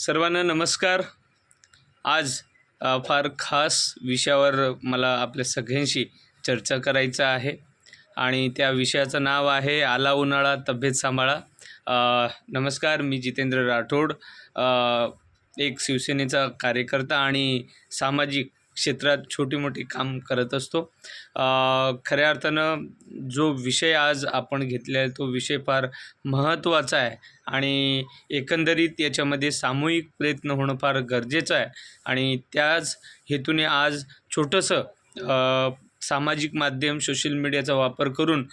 सर्वांना नमस्कार. आज फार खास विषयावर मला आपल्या सगळ्यांशी चर्चा करायचं आहे आणि त्या विषयाचं नाव आहे आला उन्हाळा तब्येत सांभाळा. नमस्कार मी जितेंद्र राठोड. एक शिवसेनेचा कार्यकर्ता आणि सामाजिक क्षेत्रात छोटी मोठी काम करत असतो. खऱ्या अर्थानं जो विषय आज आपण घेतलेला आहे तो विषय फार महत्त्वाचा आहे आणि एकंदरीत याच्यामध्ये सामूहिक प्रयत्न होणं फार गरजेचं आहे. आणि त्याच हेतूने आज छोटंसं सामाजिक माध्यम सोशल मीडियाचा वापर करून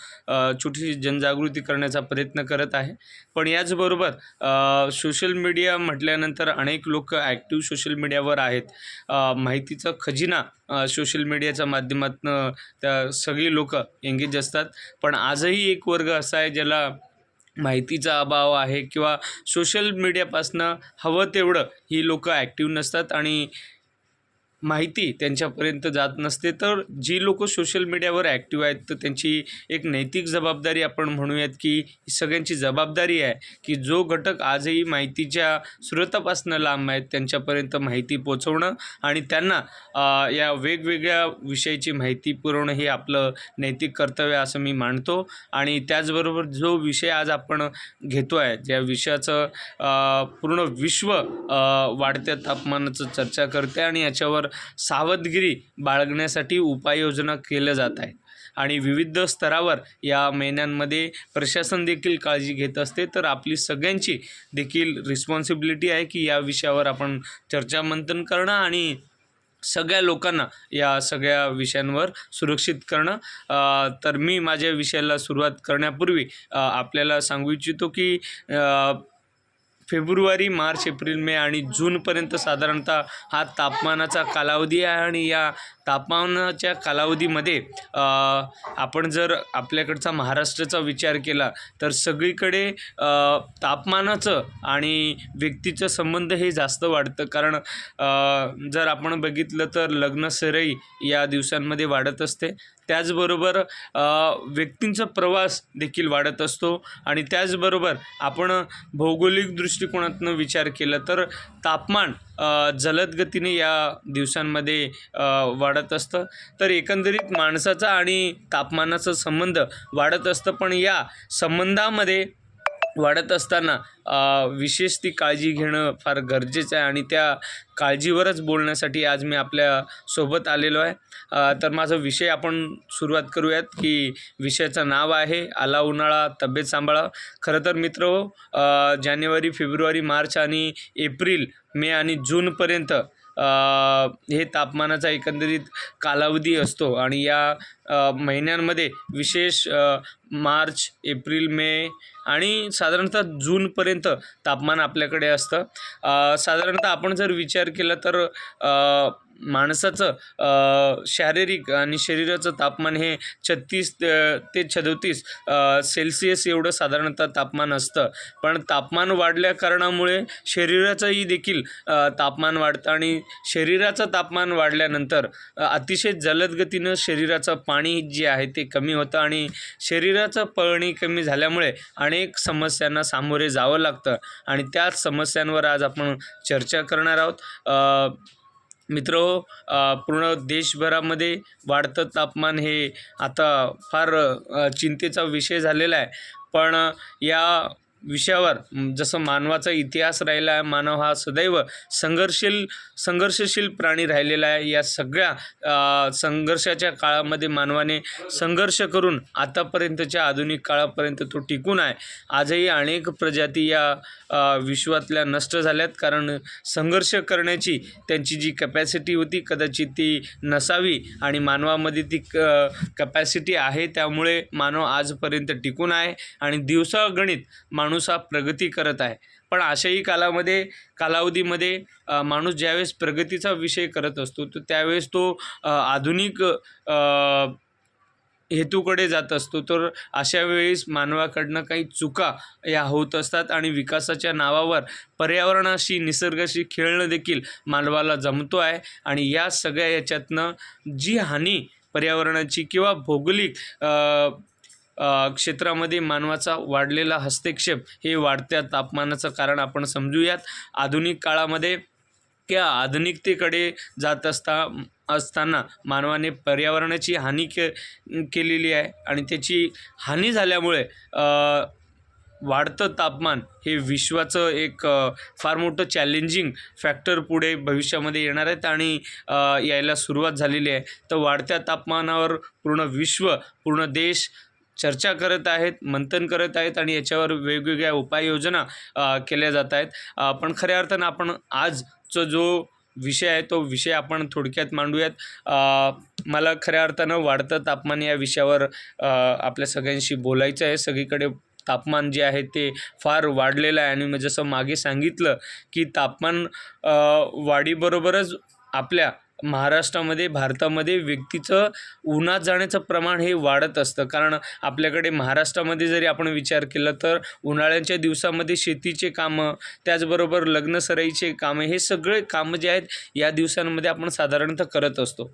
छोटीशी जनजागृती करण्याचा प्रयत्न करत आहे. पण याचबरोबर सोशल मीडिया म्हटल्यानंतर अनेक लोक ॲक्टिव्ह सोशल मीडियावर आहेत. माहितीचा खजिना सोशल मीडियाच्या माध्यमातून त्या सगळी लोक एंगेज असतात. पण आजही एक वर्ग असा आहे ज्याला माहितीचा अभाव आहे किंवा सोशल मीडियापासनं हवं तेवढं ही लोकं ॲक्टिव्ह नसतात. आणि माहिती त्यांच्यापर्यंत जात नसते तर जी लोक सोशल मीडियावर ॲक्टिव्ह आहेत तर त्यांची एक नैतिक जबाबदारी आपण म्हणूयात की सगळ्यांची जबाबदारी आहे की जो घटक आजही माहितीच्या स्रोतापासनं लांब आहेत त्यांच्यापर्यंत माहिती पोचवणं आणि त्यांना या वेगवेगळ्या विषयाची माहिती पुरवणं हे आपलं नैतिक कर्तव्य असं मी मानतो. आणि त्याचबरोबर जो विषय आज आपण घेतो आहे ज्या विषयाचं पूर्ण विश्व वाढत्या तापमानाचं चर्चा करते आणि याच्यावर सावधगिरी बाळगण्यासाठी उपाययोजना केल्या जात आहेत. आणि विविध स्तरावर या महिन्यांमध्ये प्रशासन देखील काळजी घेत असते. तर आपली सगळ्यांची देखील रिस्पॉन्सिबिलिटी आहे की या विषयावर आपण चर्चा मंथन करणं आणि सगळ्या लोकांना या सगळ्या विषयांवर सुरक्षित करणं. तर मी माझ्या विषयाला सुरुवात करण्यापूर्वी आपल्याला सांगू इच्छितो की फेब्रुवारी मार्च एप्रिल मे आणि जूनपर्यंत साधारणतः हा तापमानाचा कालावधी आहे आणि या तापमानाच्या कालावधीमध्ये आपण जर आपल्याकडचा महाराष्ट्राचा विचार केला तर सगळीकडे तापमानाचं आणि व्यक्तीचं संबंध हे जास्त वाढतं. कारण जर आपण बघितलं तर लग्न सरई या दिवसांमध्ये वाढत असते. त्याचबरोबर व्यक्तींचा प्रवास देखील वाढत असतो. आणि त्याचबरोबर आपण भौगोलिकदृष्ट्या दृष्टिकोनातून विचार केला तर तापमान जलद गतीने या दिवसांमध्ये वाढत असतं. तर एकंदरीत माणसाचा आणि तापमानाचा संबंध वाढत असतं. पण या संबंधामध्ये वाढत असताना विशेष ती काळजी घेणं फार गरजेचं आहे आणि त्या काळजीवरच बोलण्यासाठी आज मी आपल्यासोबत आलेलो आहे. तर माझा विषय आपण सुरुवात करूयात की विषयाचं नाव आहे आला उन्हाळा तब्येत सांभाळा. खरं तर मित्र हो जानेवारी फेब्रुवारी मार्च आणि एप्रिल मे आणि जूनपर्यंत हे तापमानाचा एकंदरीत कालावधी असतो आणि या महिन्यांमध्ये विशेष मार्च एप्रिल मे आणि साधारणतः जूनपर्यंत तापमान आपल्याकडे असतं. साधारणतः आपण जर विचार केला तर माणसाचं शारीरिक आणि शरीराचं तापमान हे छत्तीस ते सदोतीस सेल्सिअस एवढं साधारणतः तापमान असतं. पण तापमान वाढल्या कारणामुळे शरीराचंही देखील तापमान वाढतं आणि शरीराचं तापमान वाढल्यानंतर अतिशय जलद गतीनं शरीराचं पाणी जे आहे ते कमी होतं आणि शरीराचं पाणी कमी झाल्यामुळे अनेक समस्यांना सामोरे जावं लागतं. आणि त्याच समस्यांवर आज आपण चर्चा करणार आहोत. मित्र पूर्ण देशभरामध्ये वाढतं तापमान हे आता फार चिंतेचा विषय झालेला आहे. पण या विषयावर. जसं मानवाचा इतिहास राहिला आहे मानव हा सदैव संघर्षशील संघर्षशील प्राणी राहिलेला आहे. या सगळ्या संघर्षाच्या काळामध्ये मानवाने संघर्ष करून आतापर्यंतच्या आधुनिक काळापर्यंत तो टिकून आहे. आजही अनेक प्रजाती या विश्वातल्या नष्ट झाल्यात. कारण संघर्ष करण्याची त्यांची जी कपॅसिटी होती कदाचित ती नसावी आणि मानवामध्ये ती क कपॅसिटी आहे. त्यामुळे मानव आजपर्यंत टिकून आहे. आणि दिवसागणित माणूस हा प्रगती करत आहे. पण अशाही कालामध्ये कालावधीमध्ये माणूस ज्यावेळेस प्रगतीचा विषय करत असतो तर त्यावेळेस तो आधुनिक हेतूकडे जात असतो. तर अशा वेळेस मानवाकडनं काही चुका या होत असतात आणि विकासाच्या नावावर पर्यावरणाशी निसर्गाशी खेळणं देखील मानवाला जमतो आहे. आणि या सगळ्या याच्यातनं जी हानी पर्यावरणाची किंवा भौगोलिक क्षेत्रामध्ये मानवाचा वाढलेला हस्तक्षेप हे वाढत्या तापमानाचं कारण आपण समजूयात. आधुनिक काळामध्ये त्या आधुनिकतेकडे जात असता असताना मानवाने पर्यावरणाची हानी के केलेली आहे आणि त्याची हानी झाल्यामुळे वाढतं तापमान हे विश्वाचं एक फार मोठं चॅलेंजिंग फॅक्टर पुढे भविष्यामध्ये येणार आहेत आणि यायला सुरुवात झालेली आहे. तर वाढत्या तापमानावर पूर्ण विश्व पूर्ण देश चर्चा करत आहेत मंथन करत आहेत आणि याच्यावर वेगवेगळ्या उपाययोजना केल्या जात आहेत. पण खऱ्या अर्थानं आपण आजचा जो विषय आहे तो विषय आपण थोडक्यात मांडूयात. मला खऱ्या अर्थानं वाढतं तापमान या विषयावर आपल्या सगळ्यांशी बोलायचं आहे. सगळीकडे तापमान जे आहे ते फार वाढलेलं आहे. आणि मग जसं मागे सांगितलं की तापमान वाढीबरोबरच आपल्या महाराष्ट्रामध्ये भारतामध्ये व्यक्तीचं उन्हात जाण्याचं प्रमाण हे वाढत असतं. कारण आपल्याकडे महाराष्ट्रामध्ये जरी आपण विचार केला तर उन्हाळ्याच्या दिवसामध्ये शेतीचे कामं त्याचबरोबर लग्नसराईचे कामं हे सगळे कामं जे आहेत या दिवसांमध्ये आपण साधारणतः करत असतो.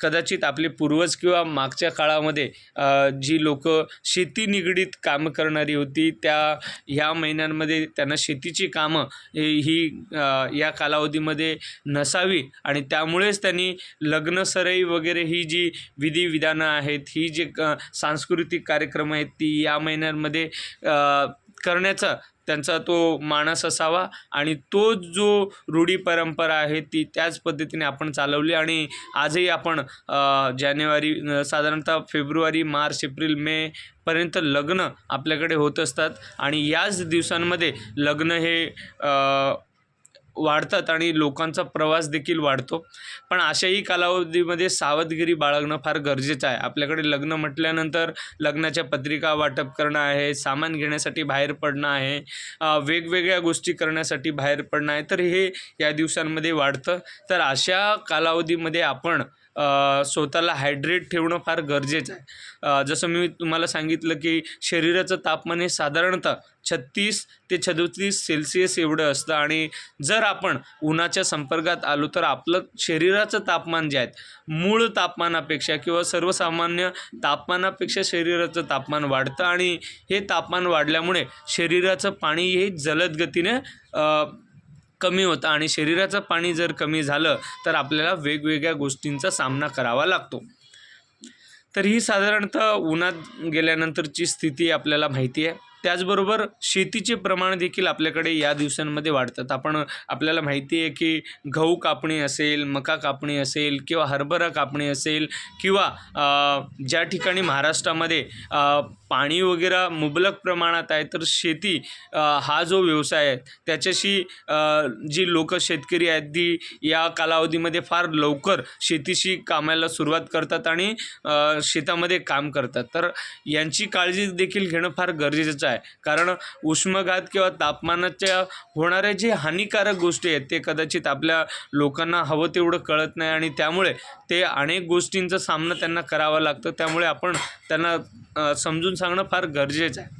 कदाचित आपले पूर्वज किंवा मागच्या काळामध्ये जी लोक शेती निगडीत कामं करणारी होती त्या ह्या महिन्यांमध्ये त्यांना शेतीची कामं ही या कालावधीमध्ये नसावी आणि त्यामुळेच त्यांनी लग्नसरई वगैरे ही जी विधिविधानं आहेत ही जी क सांस्कृतिक कार्यक्रम आहेत ती या महिन्यांमध्ये करण्याचा त्यांचा तो मानस असावा आणि तो जो रूढी परंपरा आहे ती त्याच पद्धतीने आपण चालवली. आणि आजही आपण जानेवारी साधारणतः फेब्रुवारी मार्च एप्रिल मे पर्यंत लग्न आपल्याकडे होत असतात. आणि याच दिवसांमध्ये लग्न हे वाढतात आणि लोकांचा प्रवास देखील वाढतो. पण अशाही कालावधीमध्ये सावधगिरी बाळगणं फार गरजेचं आहे. आपल्याकडे लग्न म्हटल्यानंतर लग्नाच्या पत्रिका वाटप करणं आहे सामान घेण्यासाठी बाहेर पडणं आहे वेगवेगळ्या गोष्टी करण्यासाठी बाहेर पडणं आहे तर हे या दिवसांमध्ये वाढतं. तर अशा कालावधीमध्ये आपण स्वतःला हायड्रेट ठेवणं फार गरजेचं आहे. जसं मी तुम्हाला सांगितलं की शरीराचं तापमान हे साधारणतः छत्तीस ते सदोतीस सेल्सिअस एवढं असतं. आणि जर आपण उन्हाच्या संपर्कात आलो तर आपलं शरीराचं तापमान जे आहे मूळ तापमानापेक्षा किंवा सर्वसामान्य तापमानापेक्षा शरीराचं तापमान वाढतं. आणि हे तापमान वाढल्यामुळे शरीराचं पाणी हे जलद गतीने कमी होतं. आणि शरीराचं पाणी जर कमी झालं तर आपल्याला वेगवेगळ्या गोष्टींचा सामना करावा लागतो. तर ही साधारणतः उन्हात गेल्यानंतरची स्थिती आपल्याला माहिती आहे. त्याचबरोबर शेतीचे प्रमाण देखील आपल्याकडे या दिवसांमध्ये वाढतात. आपण आपल्याला माहिती आहे की गहू कापणी असेल मका कापणी असेल किंवा हरभरा कापणी असेल किंवा ज्या ठिकाणी महाराष्ट्रामध्ये पाणी वगैरे मुबलक प्रमाणात आहे तर शेती हा जो व्यवसाय आहे त्याच्याशी जी लोक शेतकरी आहेत ती या कालावधीमध्ये फार लवकर शेतीशी कामाला सुरुवात करतात आणि शेतामध्ये काम करतात. तर यांची काळजी देखील घेणं फार गरजेचं आहे. कारण उष्माघात किंवा तापमानाच्या होणाऱ्या जे हानिकारक गोष्टी आहेत ते कदाचित आपल्या लोकांना हवं तेवढं कळत नाही आणि त्यामुळे ते अनेक गोष्टींचा सामना त्यांना करावा लागतो. त्यामुळे आपण त्यांना समजून सांगणं फार गरजेचं आहे.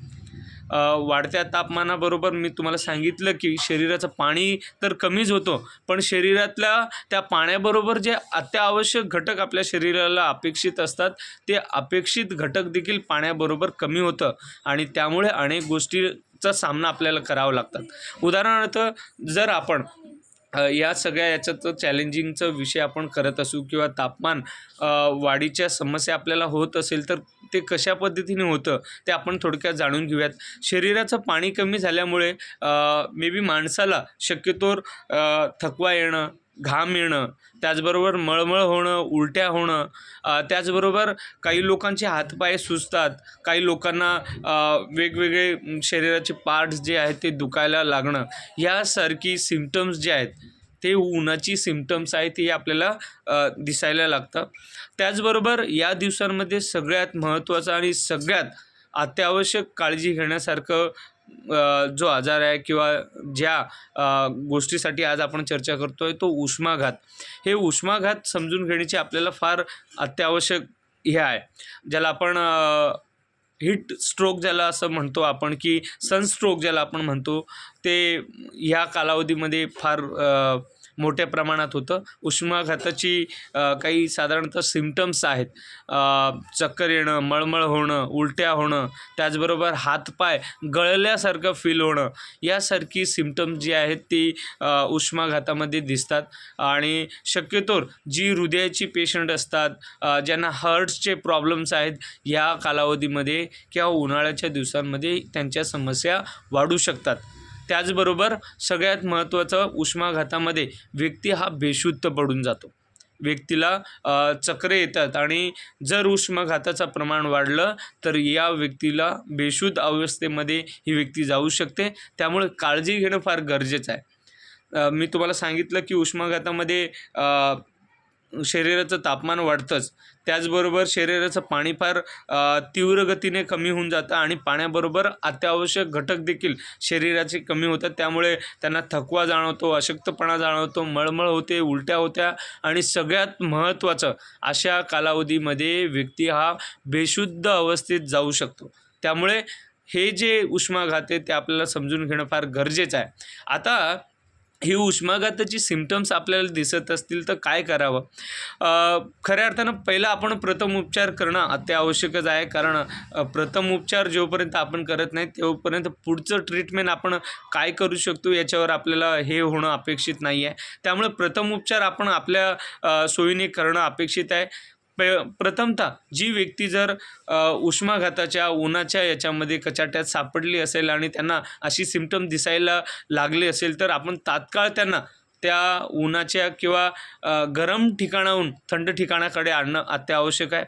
वाढत्या तापमानाबरोबर मी तुम्हाला सांगितलं की शरीराचं पाणी तर कमीच होतं पण शरीरातल्या त्या पाण्याबरोबर जे अत्यावश्यक घटक आपल्या शरीराला अपेक्षित असतात ते अपेक्षित घटक देखील पाण्याबरोबर कमी होतं आणि त्यामुळे अनेक गोष्टीचा सामना आपल्याला करावा लागतात. उदाहरणार्थ जर आपण या सगळ्या याच्यात चॅलेंजिंगचा विषय आपण करत असू किंवा तापमान वाढीच्या समस्या आपल्याला होत असेल तर ते कशा पद्धतीने होतं ते आपण थोडक्यात जाणून घेऊयात. शरीराचं पाणी कमी झाल्यामुळे मे बी माणसाला शक्यतोवर थकवा येणं घाम येणं त्याचबरोबर मळमळ होणं उलट्या होणं त्याचबरोबर काही लोकांचे हातपाय सुजतात काही लोकांना वेगवेगळे शरीराचे पार्ट्स जे आहेत ते दुखायला लागणं यासारखी सिमटम्स जे आहेत ते उन्हाची सिमटम्स आहेत ते आपल्याला दिसायला लागतं. त्याचबरोबर या दिवसांमध्ये सगळ्यात महत्त्वाचं आणि सगळ्यात अत्यावश्यक काळजी घेण्यासारखं जो आजार आहे किंवा ज्या गोष्टीसाठी आज आपण चर्चा करतो आहे तो उष्माघात. हे उष्माघात समजून घेण्याची आपल्याला फार अत्यावश्यक हे आहे. ज्याला आपण हिट स्ट्रोक ज्याला असं म्हणतो आपण की सनस्ट्रोक ज्याला आपण म्हणतो ते ह्या कालावधीमध्ये फार मोठ्या प्रमाणात होतं. उष्माघाताची काही साधारणतः सिमटम्स आहेत. चक्कर येणं मळमळ होणं उलट्या होणं त्याचबरोबर हातपाय गळल्यासारखं फील होणं यासारखी सिमटम जी आहेत ती उष्माघातामध्ये दिसतात. आणि शक्यतोर जी हृदयाची पेशंट असतात ज्यांना हार्ट्सचे प्रॉब्लेम्स आहेत या कालावधीमध्ये किंवा उन्हाळ्याच्या दिवसांमध्ये त्यांच्या समस्या वाढू शकतात. त्याचबरोबर सगळ्यात महत्त्वाचं उष्माघातामध्ये व्यक्ती हा बेशुद्ध पडून जातो. व्यक्तीला चक्रे येतात आणि जर उष्माघाताचं प्रमाण वाढलं तर या व्यक्तीला बेशुद्ध अवस्थेमध्ये ही व्यक्ती जाऊ शकते. त्यामुळे काळजी घेणं फार गरजेचं आहे. मी तुम्हाला सांगितलं की उष्माघातामध्ये शरीराचं तापमान वाढतंच. त्याचबरोबर शरीराचं पाणी फार तीव्र गतीने कमी होऊन जातं आणि पाण्याबरोबर अत्यावश्यक घटक देखील शरीराचे कमी होतात. त्यामुळे त्यांना थकवा जाणवतो अशक्तपणा जाणवतो मळमळ होते उलट्या होत्या आणि सगळ्यात महत्त्वाचं अशा कालावधीमध्ये व्यक्ती हा बेशुद्ध अवस्थेत जाऊ शकतो. त्यामुळे हे जे उष्माघात आहे ते आपल्याला समजून घेणं फार गरजेचं आहे. आता ही उष्माघाताची सिमटम्स आपल्याला दिसत असतील तर काय करावं? खऱ्या अर्थानं पहिलं आपण प्रथम उपचार करणं अत्यावश्यकच आहे. कारण प्रथम उपचार जोपर्यंत आपण करत नाही तोपर्यंत पुढचं ट्रीटमेंट आपण काय करू शकतो याच्यावर आपल्याला हे होणं अपेक्षित नाही आहे त्यामुळे प्रथम उपचार आपण आपल्या सोयीने करणं अपेक्षित आहे. प प्रथमतः जी व्यक्ती जर उष्माघाताच्या उन्हाच्या याच्यामध्ये कचाट्यात सापडली असेल आणि त्यांना अशी सिमटम दिसायला लागले असेल तर आपण तात्काळ त्यांना त्या उन्हाच्या किंवा गरम ठिकाणाहून थंड ठिकाणाकडे आणणं अत्यावश्यक आहे.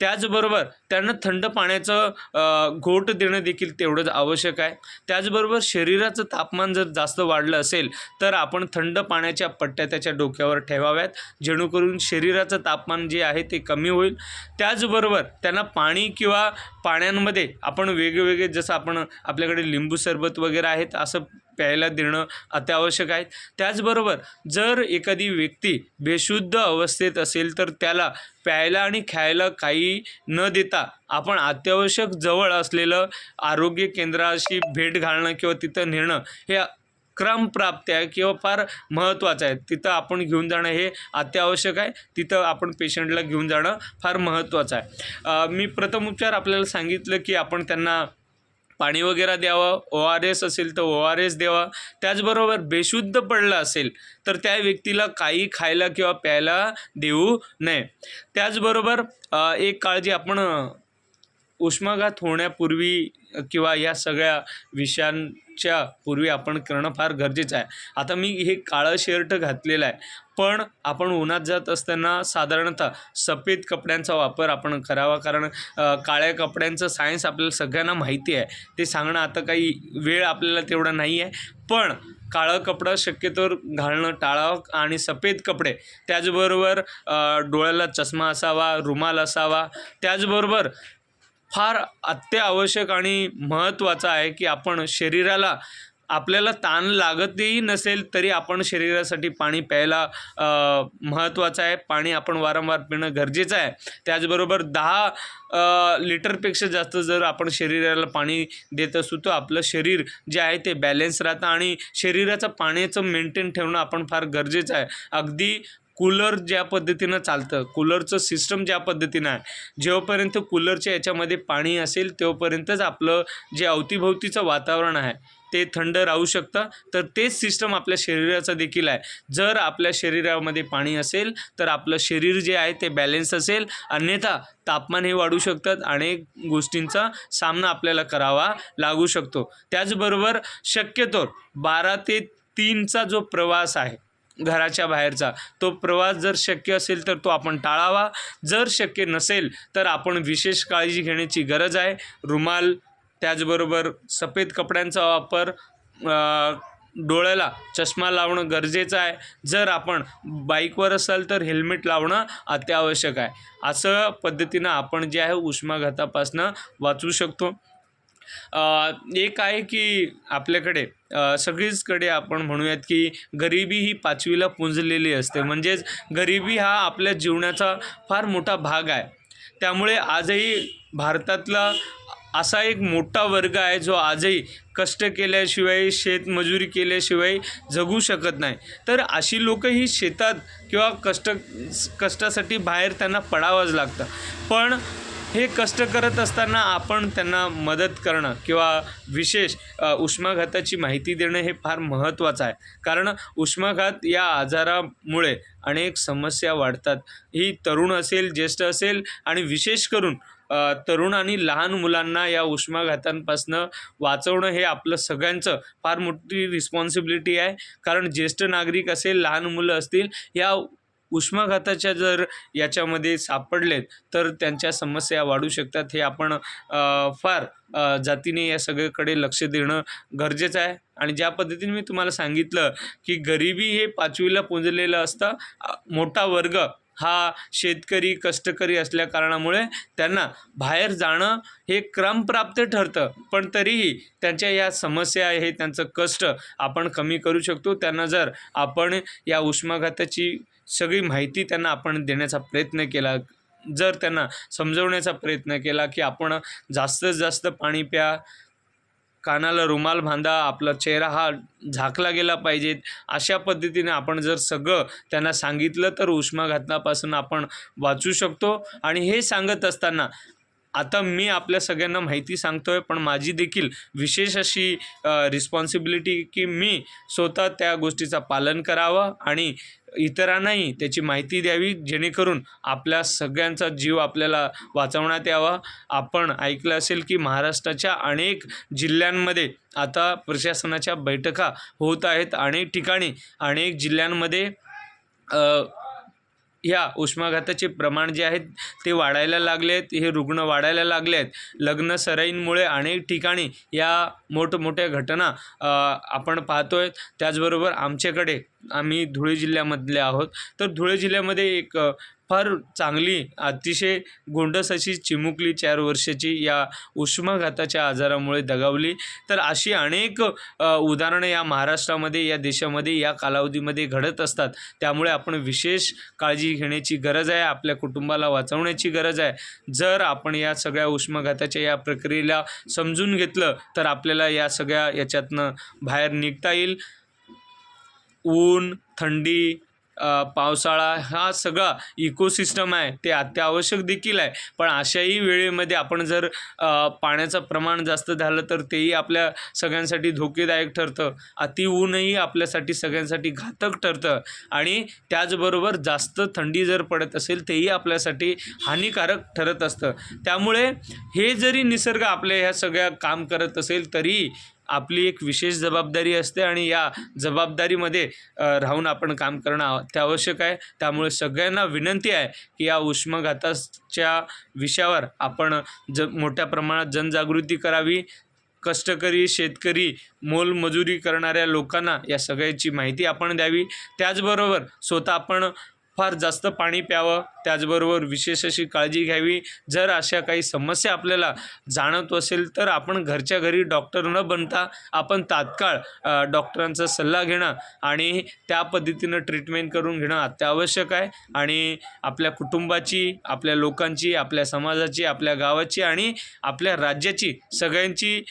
त्याचबरोबर त्यांना थंड पाण्याचं घोट देणं देखील तेवढंच आवश्यक आहे. त्याचबरोबर शरीराचं तापमान जर जास्त वाढलं असेल तर आपण थंड पाण्याच्या पट्ट्या त्याच्या डोक्यावर ठेवाव्यात. जेणेकरून शरीराचं तापमान जे आहे ते कमी होईल. त्याचबरोबर त्यांना पाणी किंवा पाण्यांमध्ये आपण वेगवेगळे जसं आपण आपल्याकडे लिंबू सरबत वगैरे आहेत असं प्यायला देणं अत्यावश्यक आहे. त्याचबरोबर जर एखादी व्यक्ती बेशुद्ध अवस्थेत असेल तर त्याला प्यायला आणि खायला काही न देता आपण अत्यावश्यक जवळ असलेलं आरोग्य केंद्राशी भेट घालणं किंवा तिथं नेणं हे क्रमप्राप्त आहे किंवा फार महत्त्वाचं आहे. तिथं आपण घेऊन जाणं हे अत्यावश्यक आहे. तिथं आपण पेशंटला घेऊन जाणं फार महत्त्वाचं आहे. मी प्रथम उपचार आपल्याला सांगितलं की आपण त्यांना पाणी वगैरे द्यावं ओ आर एस असेल तर ओ आर एस द्यावा. त्याचबरोबर बेशुद्ध पडलं असेल तर त्या व्यक्तीला काही खायला किंवा प्यायला देऊ नये. त्याचबरोबर एक काळजी आपण उष्माघात होण्यापूर्वी किंवा या सगळ्या विषयांच्या पूर्वी आपण करणं फार गरजेचं आहे. आता मी हे काळं शर्ट घातलेलं आहे. पण आपण उन्हात जात असताना साधारणतः सफेद कपड्यांचा वापर आपण करावा कारण काळ्या कपड्यांचं सायन्स आपल्याला सगळ्यांना माहिती आहे. ते सांगणं आता काही वेळ आपल्याला तेवढा नाही आहे. पण काळं कपडं शक्यतोवर घालणं टाळावं आणि सफेद कपडे त्याचबरोबर डोळ्याला चष्मा असावा रुमाल असावा त्याचबरोबर फार अत्यावश्यक आणि महत्त्वाचं आहे की आपण शरीराला आपल्याला ताण लागतही नसेल तरी आपण शरीरासाठी पाणी प्यायला महत्त्वाचं आहे. पाणी आपण वारंवार पिणं गरजेचं आहे. त्याचबरोबर दहा लिटरपेक्षा जास्त जर आपण शरीराला पाणी देत असू तर आपलं शरीर जे आहे ते बॅलेन्स राहतं आणि शरीराचं पाण्याचं मेंटेन ठेवणं आपण फार गरजेचं आहे. अगदी कूलर ज्या पद्धतीनं चालतं कूलरचं सिस्टम ज्या पद्धतीनं आहे जेव्हापर्यंत कूलरच्या याच्यामध्ये पाणी असेल तेव्हापर्यंतच आपलं जे अवतीभोवतीचं वातावरण आहे ते थंड राहू शकतं. तर तेच सिस्टम आपल्या शरीराचं देखील आहे. जर आपल्या शरीरामध्ये पाणी असेल तर आपलं शरीर जे आहे ते बॅलेन्स असेल. अन्यथा तापमान हे वाढू शकतात अनेक गोष्टींचा सामना आपल्याला करावा लागू शकतो. त्याचबरोबर शक्यतो बारा ते तीनचा जो प्रवास आहे घराच्या बाहेरचा तो प्रवास जर शक्य असेल तर तो आपण टाळावा. जर शक्य नसेल तर आपण विशेष काळजी घेण्याची गरज आहे. रुमाल त्याचबरोबर सफेद कपड्यांचा वापर डोळ्याला चष्मा लावणं गरजेचं आहे. जर आपण बाईकवर असाल तर हेल्मेट लावणं अत्यावश्यक आहे. असं पद्धतीनं आपण जे आहे उष्माघातापासनं वाचू शकतो. एक आहे की आपल्याकडे सगळीचकडे आपण म्हणूयात की गरिबी ही पाचवीला पुंजलेली असते. म्हणजेच गरिबी हा आपल्या जीवनाचा फार मोठा भाग आहे. त्यामुळे आजही भारतातला असा एक मोठा वर्ग आहे जो आजही कष्ट केल्याशिवाय शेतमजुरी केल्याशिवाय जगू शकत नाही. तर अशी लोक ही शेतात किंवा कष्ट कष्टासाठी बाहेर त्यांना पडावंच लागतं. पण हे कष्ट करत असताना आपण त्यांना मदत करणं किंवा विशेष उष्माघाताची माहिती देणं हे फार महत्त्वाचं आहे. कारण उष्माघात या आजारामुळे अनेक समस्या वाढतात. ही तरुण असेल ज्येष्ठ असेल आणि विशेष करून तरुण आणि लहान मुलांना या उष्माघातांपासनं वाचवणं हे आपलं सगळ्यांचं फार मोठी रिस्पॉन्सिबिलिटी आहे. कारण ज्येष्ठ नागरिक असेल लहान मुलं असतील या उष्माघाताच्या जर याच्यामध्ये सापडलेत तर त्यांच्या समस्या वाढू शकतात. हे आपण फार जातीने या सगळीकडे लक्ष देणं गरजेचं आहे. आणि ज्या पद्धतीने मी तुम्हाला सांगितलं की गरिबी हे पाचवीला पुंजलेलं असतं मोठा वर्ग हा शेतकरी कष्टकरी असल्या कारणामुळे त्यांना बाहेर जाणं हे क्रमप्राप्त ठरतं. पण तरीही त्यांच्या या समस्या आहे त्यांचं कष्ट आपण कमी करू शकतो. त्यांना जर आपण या उष्माघाताची सगळी माहिती त्यांना आपण देण्याचा प्रयत्न केला जर त्यांना समजवण्याचा प्रयत्न केला की आपण जास्तीत जास्त पाणी प्या कानाला रुमाल बांधा आपला चेहरा हा झाकला गेला पाहिजेत अशा पद्धतीने आपण जर सगळं त्यांना सांगितलं तर उष्माघातापासून आपण वाचू शकतो. आणि हे सांगत असताना आता मी आपल्या सगळ्यांना माहिती सांगतोय पण माझी देखील विशेष अशी रिस्पॉन्सिबिलिटी की मी स्वतः त्या गोष्टीचा पालन करावं आणि इतरांनाही त्याची माहिती द्यावी जेणेकरून आपल्या सगळ्यांचा जीव आपल्याला वाचवण्यात यावा. आपण ऐकलं असेल की महाराष्ट्राच्या अनेक जिल्ह्यांमध्ये आता प्रशासनाच्या बैठका होत आहेत. अनेक ठिकाणी अनेक जिल्ह्यांमध्ये ह्या उष्माघाताचे प्रमाण जे आहेत ते वाढायला लागले आहेत हे रुग्ण वाढायला लागले आहेत लग्न सराईंमुळे अनेक ठिकाणी या मोठमोठ्या घटना आपण पाहतो आहे त्याचबरोबर आमच्याकडे आम्ही धुळे जिल्ह्यामधले आहोत. तर धुळे जिल्ह्यामध्ये एक फार चांगली अतिशय गोंडस अशी चिमुकली चार वर्षाची या उष्माघाताच्या आजारामुळे दगावली. तर अशी अनेक उदाहरणं या महाराष्ट्रामध्ये या देशामध्ये या कालावधीमध्ये घडत असतात. त्यामुळे आपण विशेष काळजी घेण्याची गरज आहे आपल्या कुटुंबाला वाचवण्याची गरज आहे. जर आपण या सगळ्या उष्माघाताच्या या प्रक्रियेला समजून घेतलं तर आपल्याला या सगळ्या याच्यातनं बाहेर निघता येईल. ऊन थंडी पावसाळा हा सगळा इकोसिस्टम आहे ते अत्यावश्यक देखील आहे. पण अशाही वेळेमध्ये आपण जर पाण्याचं प्रमाण जास्त झालं तर तेही आपल्या सगळ्यांसाठी धोकेदायक ठरतं. अति ऊनही आपल्यासाठी सगळ्यांसाठी घातक ठरतं. आणि त्याचबरोबर जास्त थंडी जर पडत असेल तेही आपल्यासाठी हानिकारक ठरत असतं. त्यामुळे हे जरी निसर्ग आपल्या ह्या सगळ्या काम करत असेल तरी आपली एक विशेष जबाबदारी असते आणि या जबाबदारीमध्ये राहून आपण काम करणं आव- अत्यावश्यक आहे. त्यामुळे सगळ्यांना विनंती आहे की या उष्माघाताच्या विषयावर आपण ज मोठ्या प्रमाणात जनजागृती करावी. कष्टकरी शेतकरी मोलमजुरी करणाऱ्या लोकांना या सगळ्याची माहिती आपण द्यावी. त्याचबरोबर स्वतः आपण फार जास्त पाणी प्यावं. त्याचबरोबर विशेष अशी काळजी घ्यावी. जर अशा काही समस्या आपल्याला जाणवत असेल तर आपण घरच्या घरी डॉक्टर न बनता आपण तात्काळ डॉक्टरांचा सल्ला घेणं आणि त्या पद्धतीनं ट्रीटमेंट करून घेणं अत्यावश्यक आहे. आणि आपल्या कुटुंबाची आपल्या लोकांची आपल्या समाजाची आपल्या गावाची आणि आपल्या राज्याची सगळ्यांची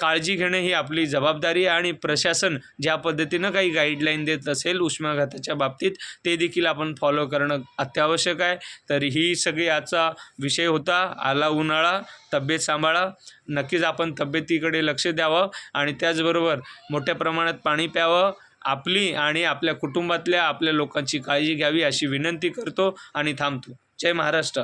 काळजी घेणे ही आपली जबाबदारी आहे आणि प्रशासन ज्या पद्धतीनं काही गाईडलाईन देत असेल उष्माघाताच्या बाबतीत ते देखील आपण फॉलो करणं अत्यावश्यक आहे. तर ही सगळी आजचा विषय होता. आला उन्हाळा तब्येत सांभाळा. नक्कीच आपण तब्येतीकडे लक्ष द्यावं आणि त्याचबरोबर मोठ्या प्रमाणात पाणी प्यावं. आपली आणि आपल्या कुटुंबातल्या आपल्या लोकांची काळजी घ्यावी अशी विनंती करतो आणि थांबतो. जय महाराष्ट्र.